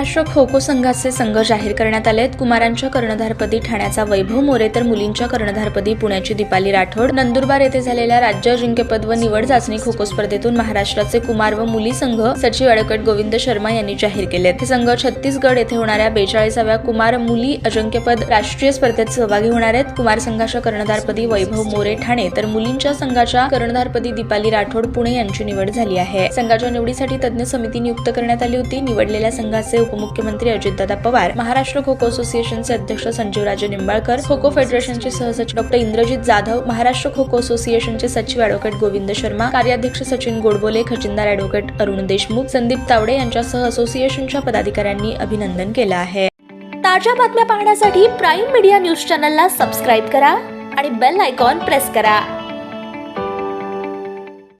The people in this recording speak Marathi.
महाराष्ट्र खो खो संघाचे संघ जाहीर करण्यात आले आहेत. कुमारांच्या कर्णधारपदी ठाण्याचा वैभव मोरे तर मुलींच्या कर्णधारपदी पुण्याची दीपाली राठोड. नंदुरबार येथे झालेल्या राज्य अजिंक्यपद व निवड चाचणी खो खो स्पर्धेतून महाराष्ट्राचे कुमार व मुली संघ सचिव अडकट गोविंद शर्मा यांनी जाहीर केले हे संघ छत्तीसगड येथे होणाऱ्या बेचाळीसाव्या कुमार मुली अजिंक्यपद राष्ट्रीय स्पर्धेत सहभागी होणार आहेत. कुमार संघाच्या कर्णधारपदी वैभव मोरे ठाणे तर मुलींच्या संघाच्या कर्णधारपदी दीपाली राठोड पुणे यांची निवड झाली आहे. संघाच्या निवडीसाठी तज्ज्ञ समिती नियुक्त करण्यात आली होती. निवडलेल्या संघाचे उपमुख्यमंत्री अजितदादा पवार महाराष्ट्र खो खो असोसिएशनचे अध्यक्ष संजीवराजे निंबाळकर खो खो फेडरेशनचे सहसचिव डॉक्टर इंद्रजित जाधव महाराष्ट्र खो खो असोसिएशनचे सचिव अॅडव्होकेट गोविंद शर्मा कार्याध्यक्ष सचिन गोडबोले खजिनदार अॅडव्होकेट अरुण देशमुख संदीप तावडे यांच्यासह असोसिएशनच्या पदाधिकाऱ्यांनी अभिनंदन केलं आहे. ताज्या बातम्या पाहण्यासाठी प्राईम मीडिया न्यूज चॅनलला सबस्क्राईब करा आणि बेल आयकॉन प्रेस करा.